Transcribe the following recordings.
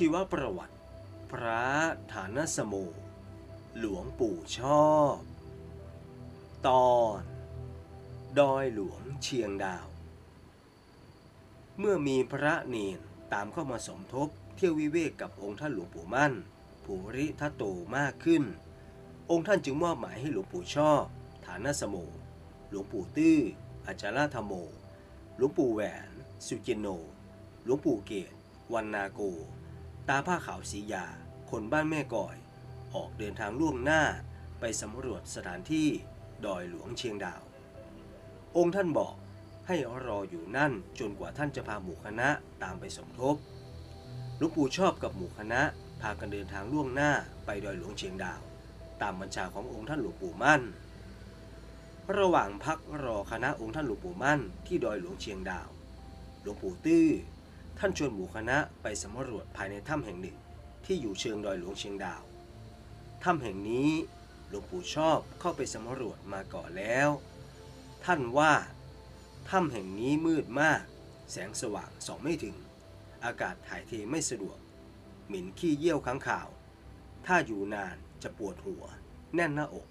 ชีวประวัติ พระฐานสโม หลวงปู่ชอบ ตอน ดอยหลวงเชียงดาว เมื่อมีพระเนนตามเข้ามาสมทบเที่ยววิเวกกับองค์ท่านหลวงปู่มั่น ภูริทัตโตมากขึ้น องค์ท่านจึงมอบหมายให้หลวงปู่ชอบ ฐานสโม หลวงปู่ตื้อ อาจารย์ธรรมโม หลวงปู่แหวน สุจินโน หลวงปู่เกศวันนาโก ตาผ้าขาวสียา คนบ้านแม่ก่อย ออกเดินทางล่วงหน้าไปสำรวจสถานที่ดอยหลวงเชียงดาว องค์ท่านบอกให้รออยู่นั่นจนกว่าท่านจะพาหมู่คณะตามไปสมทบหลวงปู่ชอบกับหมู่คณะพากันเดินทางล่วงหน้าไปดอยหลวงเชียงดาว ตามบัญชาขององค์ท่านหลวงปู่มั่น ระหว่างพักรอคณะองค์ท่านหลวงปู่มั่นที่ดอยหลวงเชียงดาว หลวงปู่ตื้อ ท่านชวนหมู่คณะไปสำรวจภายในถ้ำแห่งหนึ่งที่อยู่เชิงดอยหลวงเชียงดาว ถ้ำแห่งนี้หลวงปู่ชอบเข้าไปสำรวจมาก่อนแล้ว ท่านว่าถ้ำแห่งนี้มืดมาก แสงสว่างส่องไม่ถึง อากาศถ่ายเทไม่สะดวก หม็นขี้เยี่ยวค้างข่าว ถ้าอยู่นานจะปวดหัว แน่นหน้าอก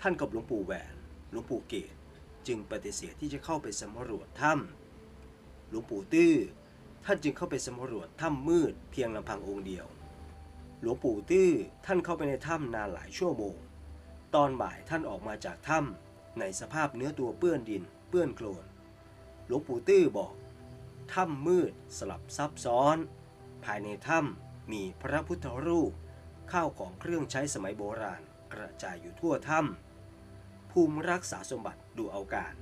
ท่านกับหลวงปู่แหวนหลวงปู่เกศจึงปฏิเสธที่จะเข้าไปสำรวจถ้ำหลวงปู่ตื้อ ท่านจึงเข้าไปสำรวจถ้ำมืดเพียงลำพังองค์เดียว หลวงปู่ตื้อท่านเข้าไปในถ้ำนานหลายชั่วโมง ตอนบ่ายท่านออกมาจากถ้ำในสภาพเนื้อตัวเปื้อนดิน เปื้อนโคลน หลวงปู่ตื้อบอกถ้ำมืดสลับซับซ้อน ภายในถ้ำมีพระพุทธรูป ข้าวของเครื่องใช้สมัยโบราณกระจายอยู่ทั่วถ้ำภูมิรักษาสมบัติดูเอาการ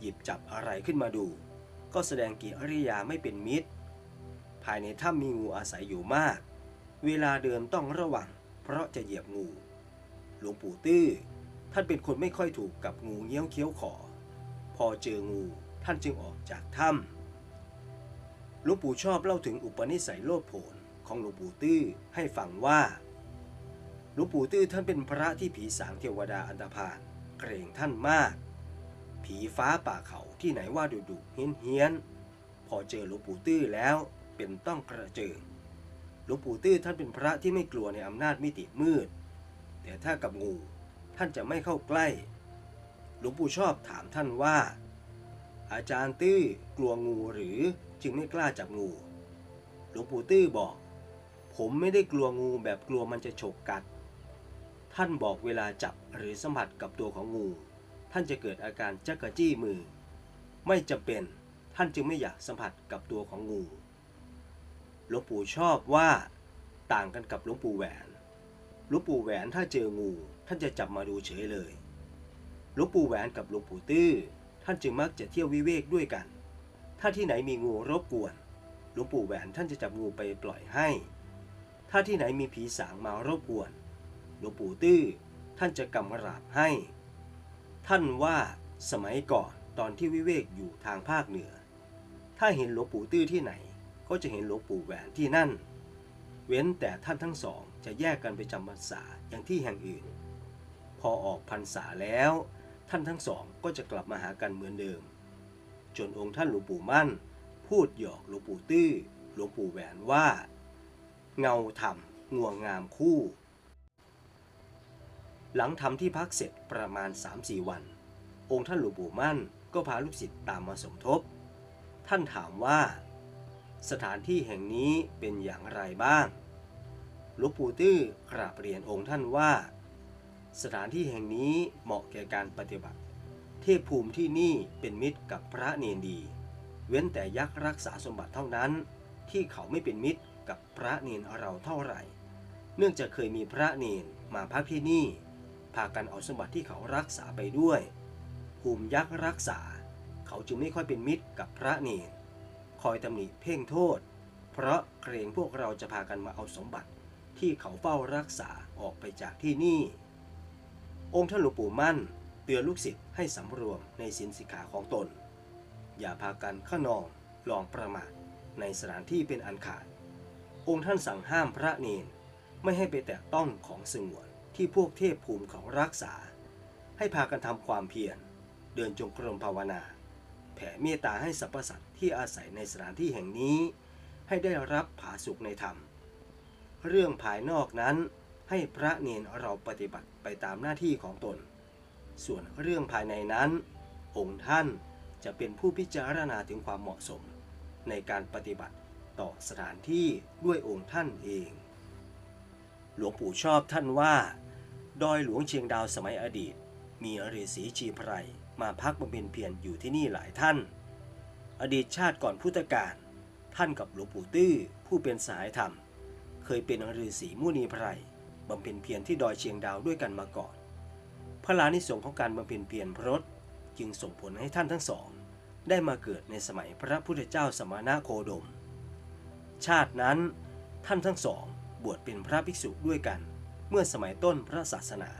หยิบจับอะไรขึ้นมาดู ก็แสดงกิริยาไม่เป็นมิตร ภายในถ้ำมีงูอาศัยอยู่มาก เวลาเดินต้องระวัง เพราะจะเหยียบงู หลวงปู่ตื้อ ท่านเป็นคนไม่ค่อยถูกกับงูเงี้ยวเคี้ยวขอ พอเจองูท่านจึงออกจากถ้ำหลวงปู่ชอบเล่าถึงอุปนิสัยโลดโผนของหลวงปู่ตื้อให้ฟังว่าหลวงปู่ตื้อท่านเป็นพระที่ผีสางเทวดาอันตรพานเกรงท่านมาก ผีฟ้าป่าเขาที่ไหนว่าดุดุเฮี้ยนเฮี้ยนพอเจอหลวงปู่ตื้อแล้วเป็นต้องกระเจิงหลวงปู่ตื้อท่านเป็นพระที่ไม่กลัวในอำนาจมิติมืด แต่ถ้ากับงูท่านจะไม่เข้าใกล้ หลวงปู่ชอบถามท่านว่า อาจารย์ตื้อกลัวงูหรือจึงไม่กล้าจับงู หลวงปู่ตื้อบอก ผมไม่ได้กลัวงูแบบกลัวมันจะฉกกัด ท่านบอกเวลาจับหรือสัมผัสกับตัวของงู ท่านจะเกิดอาการจักกะจี้มือ ไม่จำเป็นท่านจึงไม่อยากสัมผัสกับตัวของงูหลวงปู่ชอบว่าต่างกันกับหลวงปู่แหวนหลวงปู่แหวนถ้าเจองู ท่านจะจับมาดูเฉยเลยหลวงปู่แหวนกับหลวงปู่ตื้อ ท่านจึงมักจะเที่ยววิเวกด้วยกัน ถ้าที่ไหนมีงูรบกวนหลวงปู่แหวนท่านจะจับงูไปปล่อยให้ ถ้าที่ไหนมีผีสางมารบกวนหลวงปู่ตื้อ ท่านจะกำราบให้ ท่านว่าสมัยก่อนตอนที่วิเวกอยู่ทางภาคเหนือ ถ้าเห็นหลวงปู่ตื้อที่ไหน ก็จะเห็นหลวงปู่แหวนที่นั่น เว้นแต่ท่านทั้งสองจะแยกกันไปจำพรรษาอย่างที่แห่งอื่น พอออกพรรษาแล้ว ท่านทั้งสองก็จะกลับมาหากันเหมือนเดิม จนองค์ท่านหลวงปู่มั่น พูดหยอกหลวงปู่ตื้อหลวงปู่แหวนว่า เงาธรรมง่วงงามคู่ หลังทำที่พักเสร็จประมาณ 3-4 วัน องค์ท่านหลวงปู่มั่นก็พาลูกศิษย์ตามมาสมทบ ท่านถามว่า สถานที่แห่งนี้เป็นอย่างไรบ้างหลวงปู่ตื้อกราบเรียนองค์ท่านว่า สถานที่แห่งนี้เหมาะแก่การปฏิบัติ เทพภูมิที่นี่เป็นมิตรกับพระเนนดี เว้นแต่ยักษ์รักษาสมบัติเท่านั้น ที่เขาไม่เป็นมิตรกับพระเนนเราเท่าไหร่ เนื่องจากเคยมีพระเนนมาพักที่นี่ พากันเอาสมบัติที่เขารักษาไปด้วย ภูมิยักษ์รักษา เขาจึงไม่ค่อยเป็นมิตรกับพระเนนคอยตำหนิเพ่งโทษ เพราะเกรงพวกเราจะพากันมาเอาสมบัติที่เขาเฝ้ารักษาออกไปจากที่นี่ องค์ท่านหลวงปู่มั่นเตือนลูกศิษย์ให้สำรวมในสินสิกขาของตน อย่าพากันข้านองลองประมาทในสถานที่เป็นอันขาด องค์ท่านสั่งห้ามพระเนนไม่ให้ไปแตะต้องของสงวน ที่พวกเทพภูมิเขารักษา ให้พากันทำความเพียร เดินจงกรมภาวนา แผ่เมตตาให้สรรพสัตว์ที่อาศัยในสถานที่แห่งนี้ ให้ได้รับผาสุขในธรรม เรื่องภายนอกนั้นให้พระเนนเราปฏิบัติไปตามหน้าที่ของตน ส่วนเรื่องภายในนั้น องค์ท่านจะเป็นผู้พิจารณาถึงความเหมาะสม ในการปฏิบัติต่อสถานที่ด้วยองค์ท่านเอง หลวงปู่ชอบท่านว่า ดอยหลวงเชียงดาวสมัยอดีต มีฤาษีชีพไพรมาพักบำเพ็ญเพียรอยู่ที่นี่หลายท่าน อดีตชาติก่อนพุทธกาลท่านกับหลวงปู่ตื้อผู้เป็นสายธรรม เคยเป็นฤาษีมุนีไพรบำเพ็ญเพียรที่ดอยเชียงดาวด้วยกันมาก่อน พระลานิสงของการบำเพ็ญเพียรพรตจึงส่งผลให้ท่านทั้งสอง ได้มาเกิดในสมัยพระพุทธเจ้าสมณะโคดม ชาตินั้นท่านทั้งสองบวชเป็นพระภิกษุด้วยกัน เมื่อสมัยต้นพระศาสนา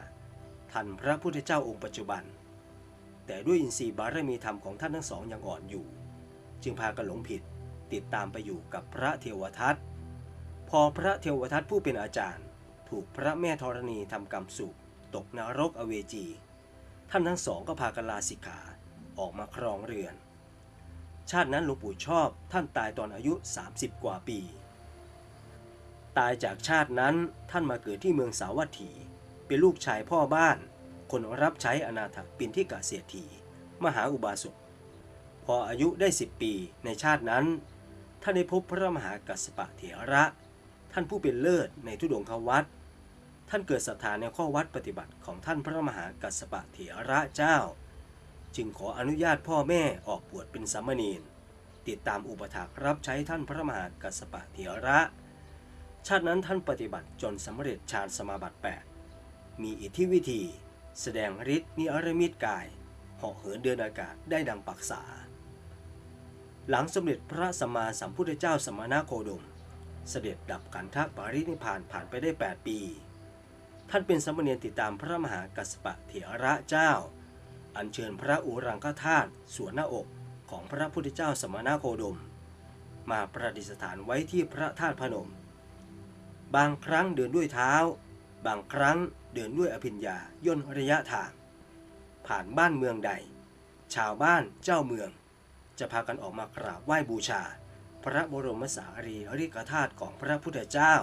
ทันพระพุทธเจ้าองค์ปัจจุบัน แต่ด้วยอินทรีย์บารมีธรรมของท่านทั้งสองยังอ่อนอยู่ จึงพากันหลงผิดติดตามไปอยู่กับพระเทวทัตพอพระเทวทัตผู้เป็นอาจารย์ ถูกพระแม่ธรณีทำกรรมสุตกนรกอเวจี ท่านทั้งสองก็พากันลาสิกขาออกมาครองเรือน ชาตินั้นหลวงปู่ชอบท่านตายตอนอายุ 30 กว่าปี ตายจากชาตินั้นท่านมาเกิดที่เมืองสาวัตถี เป็นลูกชายพ่อบ้าน คนรับใช้อนาถปินที่กาเสียทีมหาอุบาสกพออายุได้10ปีในชาตินั้น ท่านได้พบพระมหากัสสปะเถระ ท่านผู้เป็นเลิศในทุดงควัตท่านเกิดศรัทธาในข้อวัดปฏิบัติของท่านพระมหากัสสปะเถระเจ้า จึงขออนุญาตพ่อแม่ออกบวชเป็นสามเณรติดตามอุปถากรับใช้ท่านพระมหากัสสปะเถระ ชาตินั้นท่านปฏิบัติจนสำเร็จฌานสมาบัติ 8 มีอิทธิวิธี แสดงฤทธิ์นิอรมิตกายเหาะเหินเดินอากาศได้ดังปักษา หลังสมเด็จพระสัมมาสัมพุทธเจ้าสมณโคดม เสด็จดับกันทักปารินิพานผ่านไปได้ 8 ปี ท่านเป็นสมเณรติดตามพระมหากัสปะเถระเจ้า อัญเชิญพระอุรังคธาตุส่วนหน้าอกของพระพุทธเจ้าสมณโคดม มาประดิษฐานไว้ที่พระธาตุพนม บางครั้งเดินด้วยเท้า บางครั้งเดินด้วยอภิญญาย่นระยะทาง ผ่านบ้านเมืองใด ชาวบ้านเจ้าเมือง จะพากันออกมากราบไหว้บูชา พระบรมสารีริกธาตุของพระพุทธเจ้า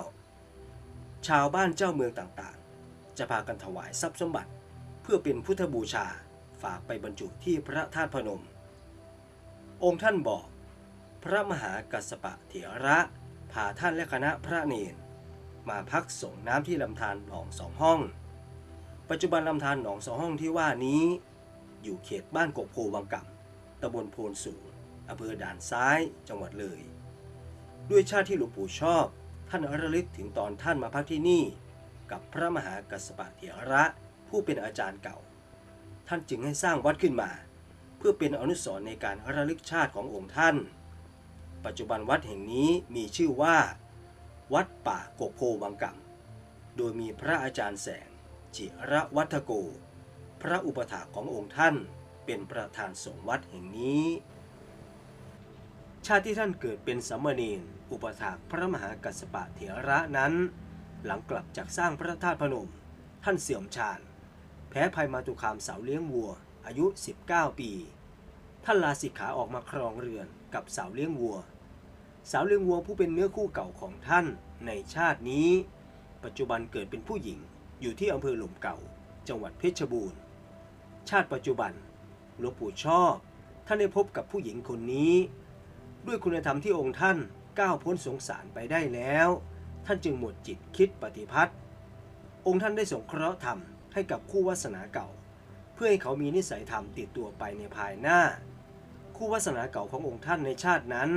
ชาวบ้านเจ้าเมืองต่างๆ จะพากันถวายทรัพย์สมบัติ เพื่อเป็นพุทธบูชาฝากไปบรรจุที่พระธาตุพนม องค์ท่านบอก พระมหากัสสปะเถระพาท่านและคณะพระเนน มาพักส่งน้ำที่ลำธารหนองสองห้อง ปัจจุบันลำธารหนองสองห้องที่ว่านี้ อยู่เขตบ้านกกโพวังกำตำบลโพนสูงอำเภอด่านซ้ายจังหวัดเลย ด้วยชาติที่หลวงปู่ชอบ ท่านระลึกถึงตอนท่านมาพักที่นี่ กับพระมหากัสปะเถระผู้เป็นอาจารย์เก่า ท่านจึงให้สร้างวัดขึ้นมา เพื่อเป็นอนุสรณ์ในการระลึกชาติขององค์ท่าน ปัจจุบันวัดแห่งนี้มีชื่อว่า วัดป่ากกโพวังกำโดยมีพระอาจารย์แสง จิระวัฒโก พระอุปถาขององค์ท่านเป็นประธานสงฆ์วัดแห่งนี้ ชาติที่ท่านเกิดเป็นสามเณรอุปถาพระมหากัสสปะเถระนั้น หลังกลับจากสร้างพระธาตุพนม ท่านเสื่อมฌานแพ้ภัยมาตุคามสาวเลี้ยงวัว อายุ 19 ปี ท่านลาสิกขาออกมาครองเรือนกับสาวเลี้ยงวัว สาวเลี้ยงวัวผู้เป็นเนื้อคู่เก่าของท่านในชาตินี้ ปัจจุบันเกิดเป็นผู้หญิงอยู่ที่อำเภอหล่มเก่า จังหวัดเพชรบูรณ์ ชาติปัจจุบันหลวงปู่ชอบ ท่านได้พบกับผู้หญิงคนนี้ ด้วยคุณธรรมที่องค์ท่านก้าวพ้นสงสารไปได้แล้ว ท่านจึงหมดจิตคิดปฏิพัติองค์ท่านได้สงเคราะห์ธรรมให้กับคู่วาสนาเก่า เพื่อให้เขามีนิสัยธรรมติดตัวไปในภายหน้า คู่วาสนาเก่าขององค์ท่านในชาตินั้น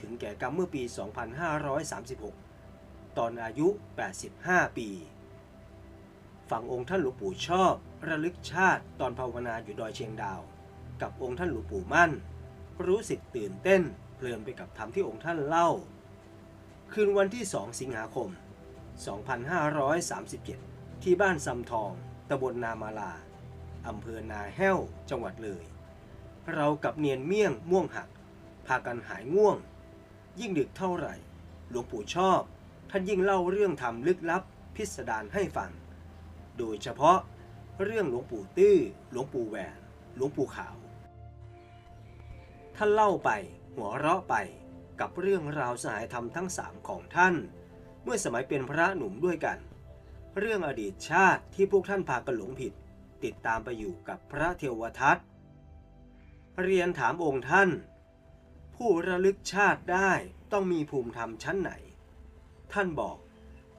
ถึงแก่กรรมเมื่อปี 2536 ตอนอายุ 85 ปี ฝั่งองค์ท่านหลวงปู่ชอบ ระลึกชาติตอนภาวนาอยู่ดอยเชียงดาว กับองค์ท่านหลวงปู่มั่น รู้สึกตื่นเต้นเพลินไปกับธรรมที่องค์ท่านเล่า คืนวันที่ 2 สิงหาคม 2537 ที่บ้านซำทองตำบลนามาลาอำเภอนาแห้ว จังหวัดเลย เรากับเนียนเมี่ยงม่วงหัก พากันหายง่วง ยิ่งดึกเท่าไหร่ หลวงปู่ชอบ ท่านยิ่งเล่าเรื่องธรรมลึกลับ พิสดารให้ฟัง โดยเฉพาะเรื่องหลวงปู่ตื้อ หลวงปู่แหวน หลวงปู่ขาว ท่านเล่าไปหัวเราะไปกับเรื่องราวสายธรรมทั้งสามของท่านไมื่อสมัยเป็นพระหนุ่มด้วยกัน เรื่องอดีตชาติที่พวกท่านพากันหลงผิด ติดตามไปอยู่กับพระเทวทัตเรียนถามองค์ท่าน ผู้ระลึกชาติได้ต้องมีภูมิธรรมชั้นไหน ท่านบอก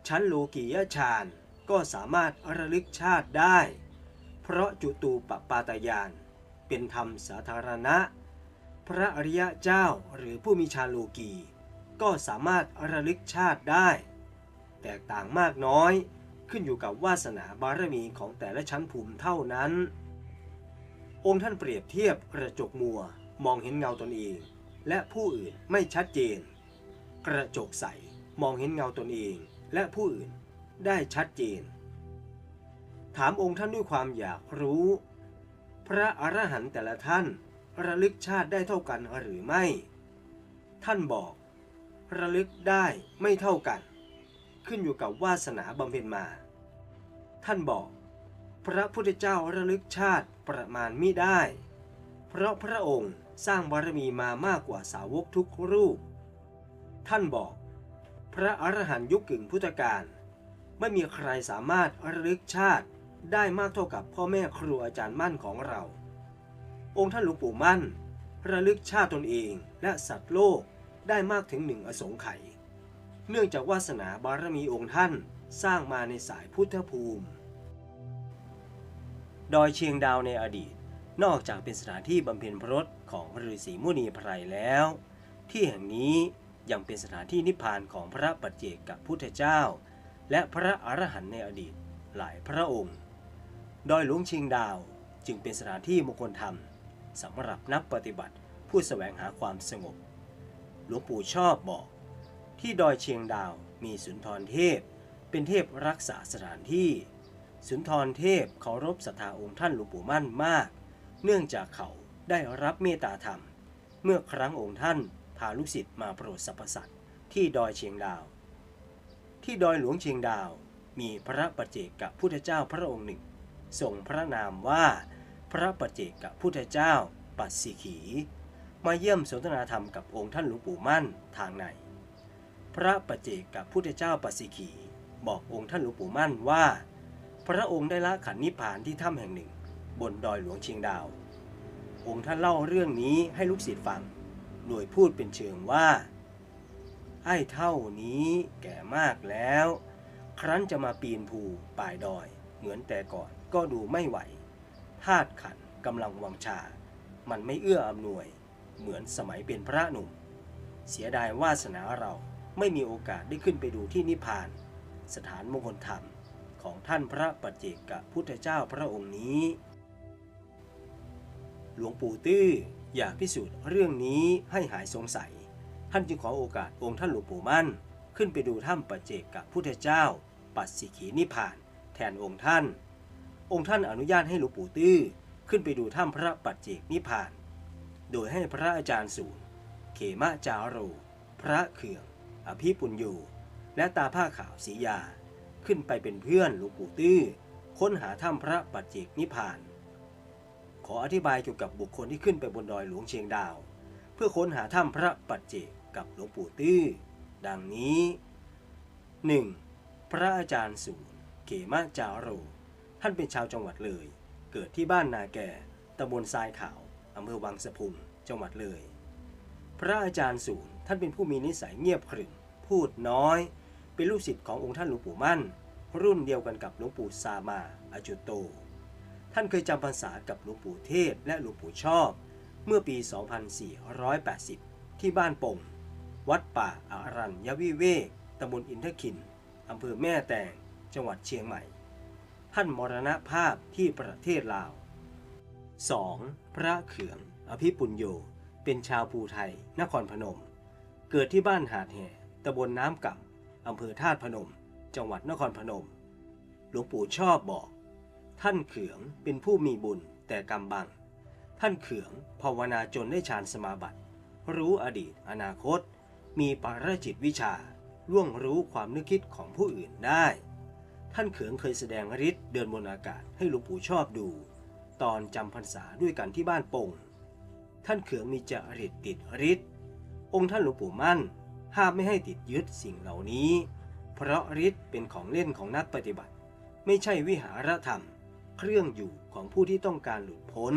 ชั้นโลกียฌานก็สามารถระลึกชาติได้ เพราะจุตูปปาตยาน เป็นธรรมสาธารณะ พระอริยเจ้าหรือผู้มีฌานโลกีก็สามารถระลึกชาติได้ แตกต่างมากน้อยขึ้นอยู่กับวาสนาบารมีของแต่ละชั้นภูมิเท่านั้น องค์ท่านเปรียบเทียบกระจกมัวมองเห็นเงาตนเอง และผู้อื่นไม่ชัดเจน กระจกใสมองเห็นเงาตนเองและผู้อื่นได้ชัดเจน ถามองค์ท่านด้วยความอยากรู้ พระอรหันต์แต่ละท่านระลึกชาติได้เท่ากันหรือไม่ ท่านบอก ระลึกได้ไม่เท่ากัน ขึ้นอยู่กับวาสนาบำเพ็ญมา ท่านบอก พระพุทธเจ้าระลึกชาติประมาณมิได้ เพราะพระองค์ สร้างบารมีมามากกว่าสาวกทุกรูป ท่านบอก พระอรหันต์ยุคกึ่งพุทธกาลไม่มีใครสามารถระลึกชาติได้มากเท่ากับพ่อแม่ครูอาจารย์มั่นของเรา องค์ท่านหลวงปู่มั่น ระลึกชาติตนเองและสัตว์โลกได้มากถึงหนึ่งอสงไขยเนื่องจากวาสนาบารมีองค์ท่านสร้างมาในสายพุทธภูมิ ดอยเชียงดาวในอดีต นอกจากเป็นสถานที่บำเพ็ญพรตของฤาษีมุนีไพรแล้ว ที่แห่งนี้ยังเป็นสถานที่นิพพานของพระปัจเจกกับพุทธเจ้า และพระอรหันต์ในอดีตหลายพระองค์ ดอยหลวงชียงดาวจึงเป็นสถานที่มงคลธรรมสำหรับนักปฏิบัติผู้แสวงหาความสงบ หลวงปู่ชอบบอก ที่ดอยเชียงดาวมีสุนทรเทพ เป็นเทพรักษาสถานที่ สุนทรเทพเคารพศรัทธาองค์ท่านหลวงปู่มั่นมาก เนื่องจากเขาได้รับเมตตาธรรม เมื่อครั้งองค์ท่านพาลูกศิษย์มาโปรดสรรพสัตว์ที่ดอยเชียงดาว ที่ดอยหลวงเชียงดาว มีพระปัจเจกกับพุทธเจ้าพระองค์หนึ่งทรงพระนามว่า พระปัจเจกกับพุทธเจ้าปัสสิขี มาเยี่ยมสนทนาธรรมกับองค์ท่านหลวงปู่มั่นทางใน พระปัจเจกกับพุทธเจ้าปัสสิขี บอกองค์ท่านหลวงปู่มั่นว่า พระองค์ได้ละขันนิพพานที่ถ้ำแห่งหนึ่ง บนดอยหลวงเชียงดาว องค์ท่านเล่าเรื่องนี้ให้ลูกศิษย์ฟัง โดยพูดเป็นเชิงว่า ไอ้เท่านี้แก่มากแล้ว ครั้นจะมาปีนภูป่ายดอย เหมือนแต่ก่อนก็ดูไม่ไหวธาตุขันกำลังวังชา มันไม่เอื้ออำนวย เหมือนสมัยเป็นพระหนุ่ม เสียดายวาสนาเราไม่มีโอกาสได้ขึ้นไปดูที่นิพพาน สถานมงคลธรรมของท่านพระปัจเจกพุทธเจ้าพระองค์นี้ หลวงปู่ตื้ออยากพิสูจน์เรื่องนี้ให้หายสงสัย ท่านจึงขอโอกาสองค์ท่านหลวงปู่มั่น ขึ้นไปดูถ้ำปัจเจกพุทธเจ้า ปัสสิขีนิพาน แทนองค์ท่าน องค์ท่านอนุญาตให้หลวงปู่ตื้อขึ้นไปดูถ้ำพระปัจเจกนิพาน โดยให้พระอาจารย์สูนเขมะจาโรพระเขื่อง อภิปุญโญและตาผ้าขาวสียา ขึ้นไปเป็นเพื่อนหลวงปู่ตื้อค้นหาถ้ำพระปัจเจกนิพพาน ขออธิบายเกี่ยวกับบุคคลที่ขึ้นไปบนดอยหลวงเชียงดาว เพื่อค้นหาถ้ำพระปัจเจกกับหลวงปู่ตื้อ ดังนี้ 1. พระอาจารย์สูนเขมะจาโร ท่านเป็นชาวจังหวัดเลย เกิดที่บ้านนาแก่ตำบลทรายขาวอำเภอวังสะพุงจังหวัดเลย พระอาจารย์สูนท่านเป็นผู้มีนิสัยเงียบขรึมพูดน้อย เป็นลูกศิษย์ขององค์ท่านหลวงปู่มั่น รุ่นเดียวกันกับหลวงปู่ซามาอาจุโต ท่านเคยจำพรรษากับหลวงปู่เทศและหลวงปู่ชอบ เมื่อปี 2480 ที่บ้านปง วัดป่าอารัญยวิเวกตำบลอินทคินอำเภอแม่แตง จังหวัดเชียงใหม่ ท่านมรณภาพที่ประเทศลาว 2. พระเขือง อภิปุญโญเป็นชาวภูไทย นครพนม เกิดที่บ้านหาดแห่ตำบลน้ำก่ำอำเภอธาตุพนม จังหวัดนครพนม หลวงปู่ชอบบอก ท่านเขืองเป็นผู้มีบุญแต่กำบัง ท่านเขืองภาวนาจนได้ฌานสมาบัติ รู้อดีตอนาคต มีปาราจิตวิชาล่วงรู้ความนึกคิดของผู้อื่นได้ ท่านเขืองเคยแสดงฤทธิ์เดินบนอากาศให้หลวงปู่ชอบดู ตอนจำพรรษาด้วยกันที่บ้านปงท่านเขืองมีจริตติดฤทธิ์องค์ท่านหลวงปู่มั่น ห้ามไม่ให้ติดยึดสิ่งเหล่านี้ เพราะฤทธิ์เป็นของเล่นของนักปฏิบัติ ไม่ใช่วิหารธรรม เครื่องอยู่ของผู้ที่ต้องการหลุดพ้น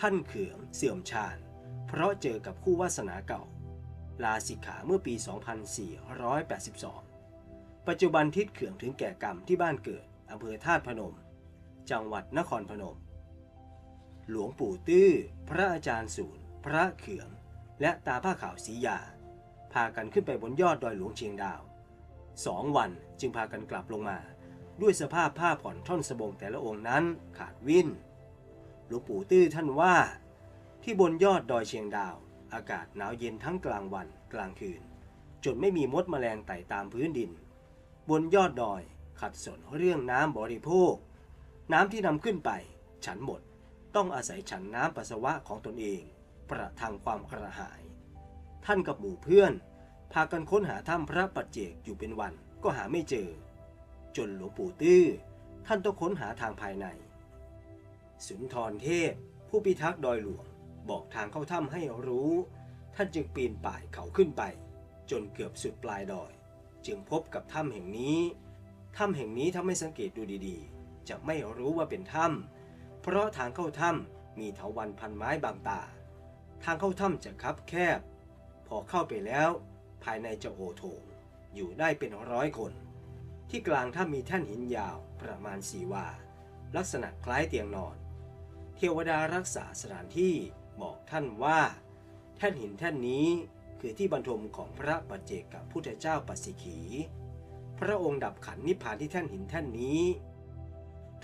ท่านเขืองเสื่อมชาญ เพราะเจอกับคู่วาสนาเก่า ลาสิกขาเมื่อปี 2482 ปัจจุบันทิศเขืองถึงแก่กรรมที่บ้านเกิดอำเภอธาตุพนม จังหวัดนครพนม หลวงปู่ตื้อ พระอาจารย์ศูนย์ พระเขือง และตาผ้าขาวสียา พากันขึ้นไปบนยอดดอยหลวงเชียงดาวสองวันจึงพากันกลับลงมา ด้วยสภาพผ้าผ่อนท่อนสบงแต่ละองค์นั้นขาดวิ่นหลวงปู่ตื้อท่านว่า ที่บนยอดดอยเชียงดาว อากาศหนาวเย็นทั้งกลางวันกลางคืน จนไม่มีมดแมลงไต่ตามพื้นดิน บนยอดดอยขัดสนเรื่องน้ำบริโภค น้ำที่นำขึ้นไป ฉันหมดต้องอาศัยฉันน้ำปัสสาวะของตนเอง ประทังความกระหาย ท่านกับหมู่เพื่อน พากันค้นหาถ้ำพระปัจเจกอยู่เป็นวันก็หาไม่เจอ จนหลวงปู่ตื้อ ท่านต้องค้นหาทางภายใน สุนทรเทพ ผู้พิทักษ์ดอยหลวง บอกทางเข้าถ้ำให้รู้ ท่านจึงปีนป่ายเขาขึ้นไป จนเกือบสุดปลายดอย จึงพบกับถ้ำแห่งนี้ถ้ำแห่งนี้ถ้าไม่สังเกตดูดีๆ จะไม่รู้ว่าเป็นถ้ำเพราะทางเข้าถ้ำมีเถาวันพันไม้บางตา ทางเข้าถ้ำจะคับแคบ พอเข้าไปแล้ว ภายในจะโอโถงอยู่ได้เป็นร้อยคน ที่กลางถ้ำมีแท่นหินยาวประมาณสีวา ลักษณะคล้ายเตียงนอน เทวดารักษาสถานที่บอกท่านว่า แท่นหินแท่นนี้คือที่บรรทมของพระปัจเจกกับพุทธเจ้าปัสสิขี พระองค์ดับขันนิพพานที่แท่นหินแท่นนี้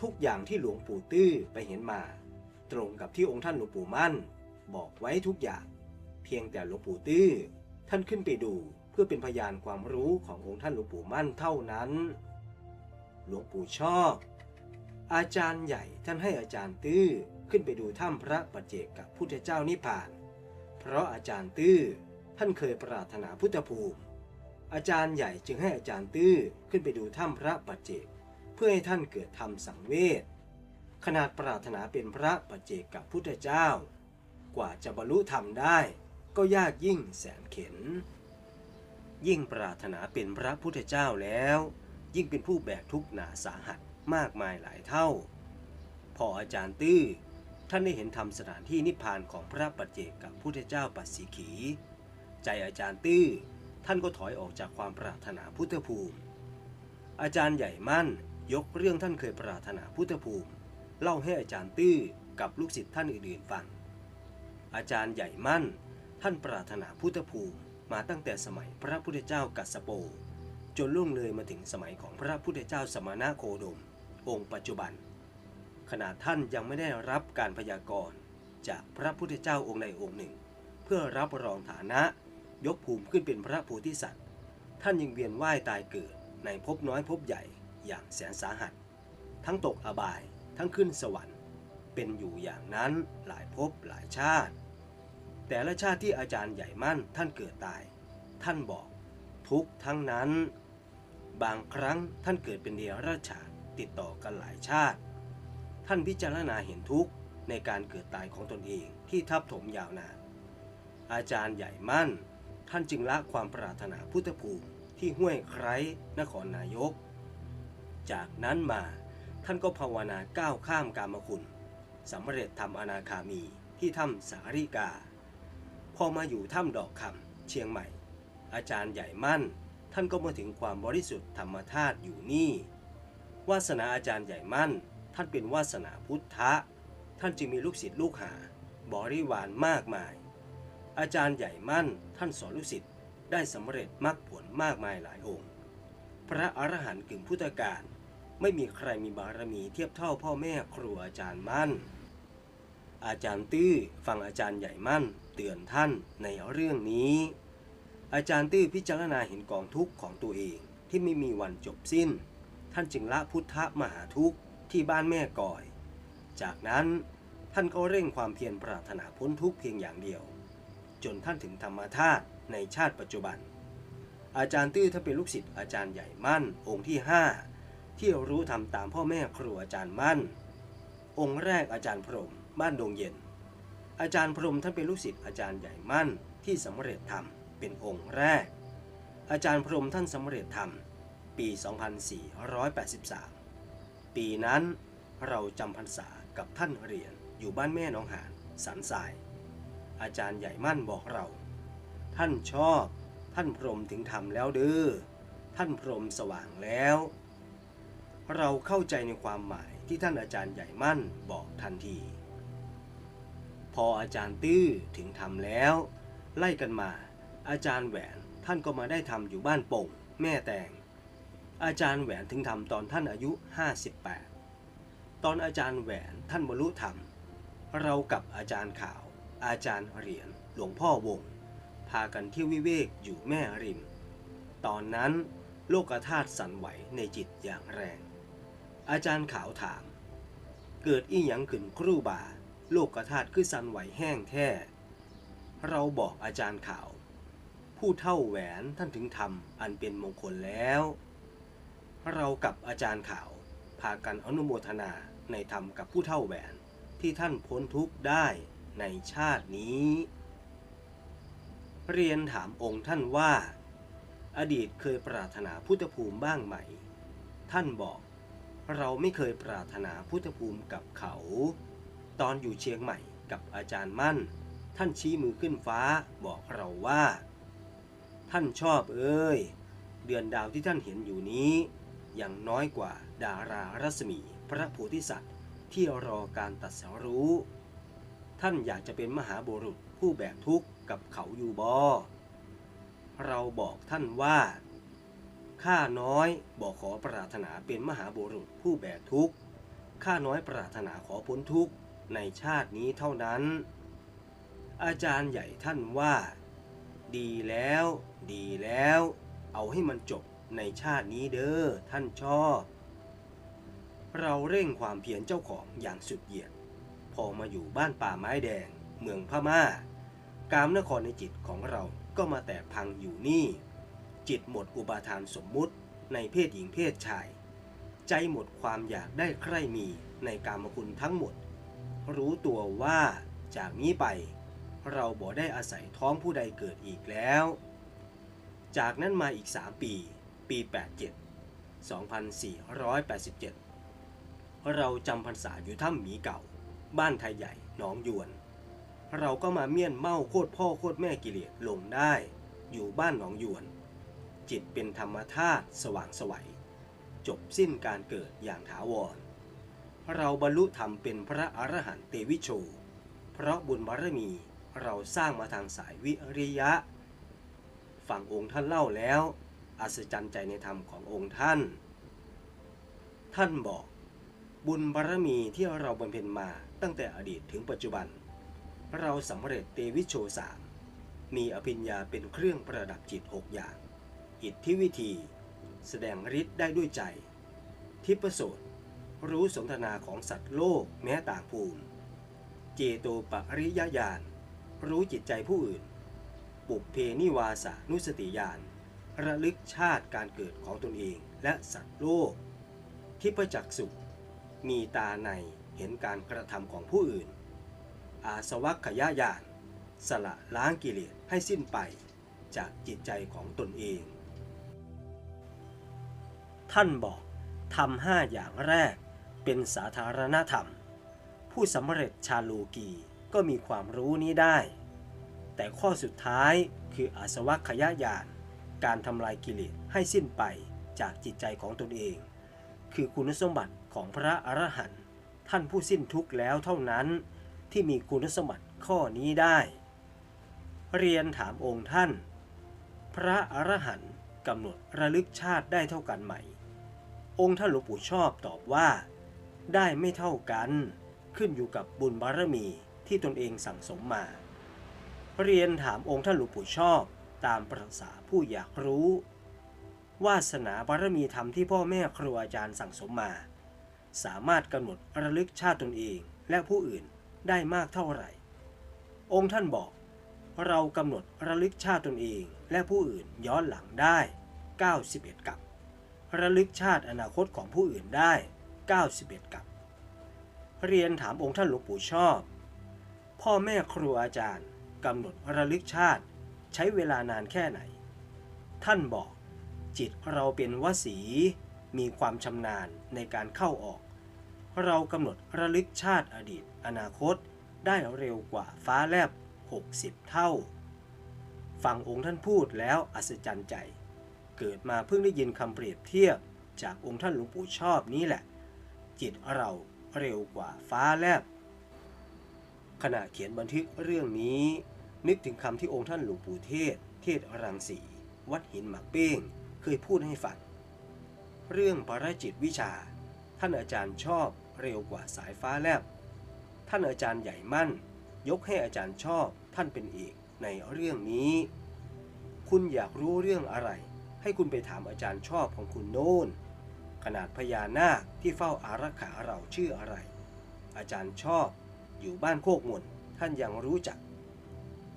ทุกอย่างที่หลวงปู่ตื้อไปเห็นมา ตรงกับที่องค์ท่านหลวงปู่มั่น บอกไว้ทุกอย่าง เพียงแต่หลวงปู่ตื้อท่านขึ้นไปดู เพื่อเป็นพยานความรู้ขององค์ท่านหลวงปู่มั่นเท่านั้น หลวงปู่ชอบ อาจารย์ใหญ่ท่านให้อาจารย์ตื้อขึ้นไปดูถ้ำพระปัจเจกกับพุทธเจ้านิพพาน เพราะอาจารย์ตื้อท่านเคยปรารถนาพุทธภูมิ อาจารย์ใหญ่จึงให้อาจารย์ตื้อขึ้นไปดูถ้ำพระปัจเจก เพื่อให้ท่านเกิดธรรมสังเวชขนาดปรารถนาเป็นพระปัจเจกกับพุทธเจ้า กว่าจะบรรลุธรรมได้ ก็ยากยิ่งแสนเข็น ยิ่งปรารถนาเป็นพระพุทธเจ้าแล้ว ยิ่งเป็นผู้แบกทุกข์หนาสาหัสมากมายหลายเท่า พออาจารย์ตื้อ ท่านได้เห็นธรรมสถานที่นิพพานของพระปัจเจกกับพุทธเจ้าปัสสีขี ใจอาจารย์ตื้อ ท่านก็ถอยออกจากความปรารถนาพุทธภูมิ อาจารย์ใหญ่มั่นยกเรื่องท่านเคยปรารถนาพุทธภูมิ เล่าให้อาจารย์ตื้อกับลูกศิษย์ท่านอื่นๆฟัง อาจารย์ใหญ่มั่น ท่านปรารถนาพุทธภูมิ มาตั้งแต่สมัยพระพุทธเจ้ากัสโป จนล่วงเลยมาถึงสมัยของพระพุทธเจ้าสมณะโคดม องค์ปัจจุบัน ขณะท่านยังไม่ได้รับการพยากรณ์จากพระพุทธเจ้าองค์ใดองค์หนึ่ง เพื่อรับรองฐานะ ยกภูมิขึ้นเป็นพระโพธิสัตว์ ท่านยังเวียนว่ายตายเกิดในภพน้อยภพใหญ่อย่างแสนสาหัส ทั้งตกอบายทั้งขึ้นสวรรค์ เป็นอยู่อย่างนั้นหลายภพหลายชาติ แต่ละชาติที่อาจารย์ใหญ่มั่นท่านเกิดตาย ท่านบอก ทุกทั้งนั้น บางครั้งท่านเกิดเป็นเดียราชาติดต่อกันหลายชาติ ท่านพิจารณาเห็นทุกข์ในการเกิดตายของตนเองที่ทับถมยาวนาน อาจารย์ใหญ่มั่น ท่านจึงละความปรารถนาพุทธภูมิที่ห้วยไคร้นครนายก จากนั้นมาท่านก็ภาวนาก้าวข้ามกามคุณสำเร็จทำอนาคามีที่ถ้ำสาริกา อมาอยู่ถ้ำดอกคำเชียงใหม่ อาจารย์ใหญ่มั่น ท่านก็มาถึงความบริสุทธิ์ธรรมธาตุอยู่นี่ วาสนาอาจารย์ใหญ่มั่น ท่านเป็นวาสนาพุทธะ ท่านจึงมีลูกศิษย์ลูกหา บริวารมากมาย อาจารย์ใหญ่มั่น ท่านสอนลูกศิษย์ได้สำเร็จมรรคผลมากมายหลายองค์ พระอรหันต์กึ่งพุทธการไม่มีใครมีบารมีเทียบเท่าพ่อแม่ครูอาจารย์มั่น อาจารย์ตื้อฟังอาจารย์ใหญ่มั่นเตือนท่านในเรื่องนี้ อาจารย์ตื้อพิจารณาเห็นกองทุกข์ของตัวเองที่ไม่มีวันจบสิ้น ท่านจึงละพุทธมหาทุกข์ที่บ้านแม่ก่อย จากนั้นท่านก็เร่งความเพียรปรารถนาพ้นทุกข์เพียงอย่างเดียว จนท่านถึงธรรมธาตุในชาติปัจจุบัน อาจารย์ตื้อถ้านเป็นลูกศิษย์อาจารย์ใหญ่มั่น องค์ที่ 5 ที่รู้ทำตามพ่อแม่ครูอาจารย์มั่น องค์แรกอาจารย์พรหมบ้านดงเย็น อาจารย์พรมท่านเป็นลูกศิษย์อาจารย์ใหญ่มั่นที่สำเร็จธรรมเป็นองค์แรก อาจารย์พรมท่านสำเร็จธรรมปี 2483 ปีนั้นเราจำพรรษากับท่านเรียนอยู่บ้านแม่หน้องหานสันทราย อาจารย์ใหญ่มั่นบอกเรา ท่านชอบท่านพรมถึงทำแล้วเด้อท่านพรมสว่างแล้ว เราเข้าใจในความหมายที่ท่านอาจารย์ใหญ่มั่นบอกทันที ออาจารย์ตื้อถึงทำแล้ว ไล่กันมา อาจารย์แหวนท่านก็มาได้ทำอยู่บ้านโป่งแม่แตง อาจารย์แหวนถึงทำตอนท่านอายุ 58 ตอนอาจารย์แหวนท่านบรรลุธรรม เรากับอาจารย์ข่าว อาจารย์เหรียญหลวงพ่อวง พากันเที่ยววิเวกอยู่แม่ริม ตอนนั้นโลกธาตุสั่นไหวในจิตอย่างแรง อาจารย์ขาวถาม เกิดอีหยังขึ้นครูบา โลกธาตุคือสันไหวแห้งแท้ เราบอกอาจารย์ข่าว ผู้เท่าแหวนท่านถึงทำอันเป็นมงคลแล้ว เรากับอาจารย์ข่าว พากันอนุโมทนาในธรรมกับผู้เท่าแหวนที่ท่านพ้นทุกข์ได้ในชาตินี้ เรียนถามองค์ท่านว่า อดีตเคยปรารถนาพุทธภูมิบ้างไหม ท่านบอก เราไม่เคยปรารถนาพุทธภูมิกับเขา ตอนอยู่เชียงใหม่กับอาจารย์มั่น ท่านชี้มือขึ้นฟ้าบอกเราว่า ท่านชอบเอ้ย เดือนดาวที่ท่านเห็นอยู่นี้ยังน้อยกว่าดารารัศมีพระโพธิสัตว์ที่รอการตัดสรู้ ท่านอยากจะเป็นมหาบุรุษผู้แบกทุกข์กับเขาอยู่บอเราบอกท่านว่า ข้าน้อยบอกขอปรารถนาเป็นมหาบุรุษผู้แบกทุกข์ ข้าน้อยปรารถนาขอพ้นทุกข์ ในชาตินี้เท่านั้น อาจารย์ใหญ่ท่านว่า ดีแล้ว ดีแล้ว เอาให้มันจบในชาตินี้เด้อท่านชอบ เราเร่งความเพียรเจ้าของอย่างสุดเหยียด พอมาอยู่บ้านป่าไม้แดง เมืองพม่า กามนครในจิตของเราก็มาแตกพังอยู่นี่ จิตหมดอุปาทานสมมุติในเพศหญิงเพศชาย ใจหมดความอยากได้ใคร่มีในกามคุณทั้งหมด รู้ตัวว่าจากนี้ไป เราบ่ได้อาศัยท้องผู้ใดเกิดอีกแล้ว จากนั้นมาอีก 3 ปี ปี 87 2487 เราจำพรรษาอยู่ถ้ำหมีเก่า บ้านไทยใหญ่หนองยวน เราก็มาเมียนเมาโคตรพ่อโคตรแม่กิเลสลงได้ อยู่บ้านหนองยวน จิตเป็นธรรมธาตุสว่างสวัยจบสิ้นการเกิดอย่างถาวร เราบรรลุธรรมเป็นพระอรหันต์เตวิโช เพราะบุญบารมีเราสร้างมาทางสายวิริยะฟังองค์ท่านเล่าแล้ว อัศจรรย์ใจในธรรมขององค์ท่าน ท่านบอก บุญบารมีที่เราบำเพ็ญมาตั้งแต่อดีตถึงปัจจุบัน เราสำเร็จเตวิโชสามมีอภิญญาเป็นเครื่องประดับจิตหกอย่าง อิทธิวิธี แสดงฤทธิ์ได้ด้วยใจ ทิพโสต รู้สนทนาของสัตว์โลกแม้ต่างภูมิ เจโตปริยญาณ รู้จิตใจผู้อื่น ปุเพนิวาสานุสติญาณ ระลึกชาติการเกิดของตนเองและสัตว์โลก ทิพจักสุมีตาในเห็นการกระทำของผู้อื่น อาสวัคยญาณ สละล้างกิเลสให้สิ้นไปจากจิตใจของตนเอง ท่านบอกทำห้าอย่างแรก เป็นสาธารณธรรม ผู้สำเร็จชาลูกีก็มีความรู้นี้ได้ แต่ข้อสุดท้ายคืออาสวัคยญาณการทำลายกิเลสให้สิ้นไปจากจิตใจของตนเอง คือคุณสมบัติของพระอรหันต์ท่านผู้สิ้นทุกข์แล้วเท่านั้น ที่มีคุณสมบัติข้อนี้ได้ เรียนถามองค์ท่าน พระอรหันต์กำหนดระลึกชาติได้เท่ากันไหม องค์ท่านหลวงปู่ชอบตอบว่า ได้ไม่เท่ากัน ขึ้นอยู่กับบุญบารมีที่ตนเองสั่งสมมา เรียนถามองค์ท่านหลวงปู่ชอบตามประษาผู้อยากรู้ วาสนาบารมีธรรมที่พ่อแม่ครูอาจารย์สั่งสมมา สามารถกำหนดระลึกชาติตนเองและผู้อื่นได้มากเท่าไหร่ องค์ท่านบอก เรากำหนดระลึกชาติตนเองและผู้อื่นย้อนหลังได้ 91 กับ ระลึกชาติอนาคตของผู้อื่นได้ 91 กับ เรียนถามองค์ท่านหลวงปู่ชอบ พ่อแม่ครูอาจารย์กำหนดระลึกชาติใช้เวลานานแค่ไหน ท่านบอกจิตเราเป็นวสี มีความชำนาญในการเข้าออก เรากำหนดระลึกชาติอดีต อนาคตได้เร็วกว่าฟ้าแลบ 60 เท่า ฟังองค์ท่านพูดแล้วอัศจรรย์ใจ เกิดมาเพิ่งได้ยินคำเปรียบเทียบจากองค์ท่านหลวงปู่ชอบนี้แหละ จิตเราเร็วกว่าฟ้าแลบ ขณะเขียนบันทึกเรื่องนี้ นึกถึงคำที่องค์ท่านหลวงปู่เทศ เทศรังสี วัดหินหมักเป้ง เคยพูดให้ฟัง เรื่องปรจิตวิชา ท่านอาจารย์ชอบเร็วกว่าสายฟ้าแลบ ท่านอาจารย์ใหญ่มั่น ยกให้อาจารย์ชอบท่านเป็นเอกในเรื่องนี้ คุณอยากรู้เรื่องอะไร ให้คุณไปถามอาจารย์ชอบของคุณโน่น ขนาดพญานาคที่เฝ้าอารักขาเราชื่ออะไร อาจารย์ชอบอยู่บ้านโคกมนท่านยังรู้จัก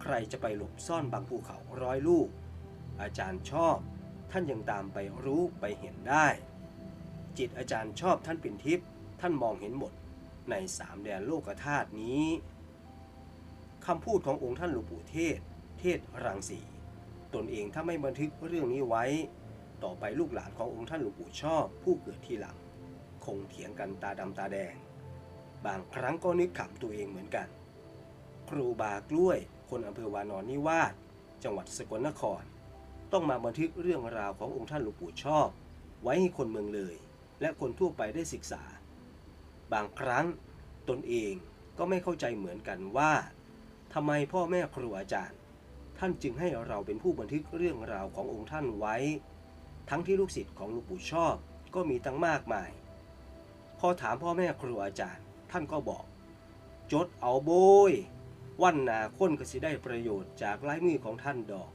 ใครจะไปหลบซ่อนบางภูเขาร้อยลูก อาจารย์ชอบท่านยังตามไปรู้ไปเห็นได้ จิตอาจารย์ชอบท่านเป็นทิพย์ท่านมองเห็นหมดในสามแดนโลกธาตุนี้คำพูดขององค์ท่านหลวงปู่เทศ เทศรังสี ตนเองถ้าไม่บันทึกเรื่องนี้ไว้ ต่อไปลูกหลานขององค์ท่านหลวงปู่ชอบ ผู้เกิดทีหลัง คงเถียงกันตาดำตาแดง บางครั้งก็นึกขำตัวเองเหมือนกัน ครูบากล้วย คนอำเภอวานอนนิวาสจังหวัดสกลนคร ต้องมาบันทึกเรื่องราวขององค์ท่านหลวงปู่ชอบ ไว้ให้คนเมืองเลย และคนทั่วไปได้ศึกษา บางครั้งตนเองก็ไม่เข้าใจเหมือนกันว่าทำไมพ่อแม่ครูอาจารย์ ท่านจึงให้เราเป็นผู้บันทึกเรื่องราวขององค์ท่านไว้ ทั้งที่ลูกศิษย์ของหลวงปู่ชอบก็มีตั้งมากมาย พอถามพ่อแม่ครูอาจารย์ ท่านก็บอก จดเอาโบย วันนาคนก็สิได้ประโยชน์จากลายมือของท่านดอก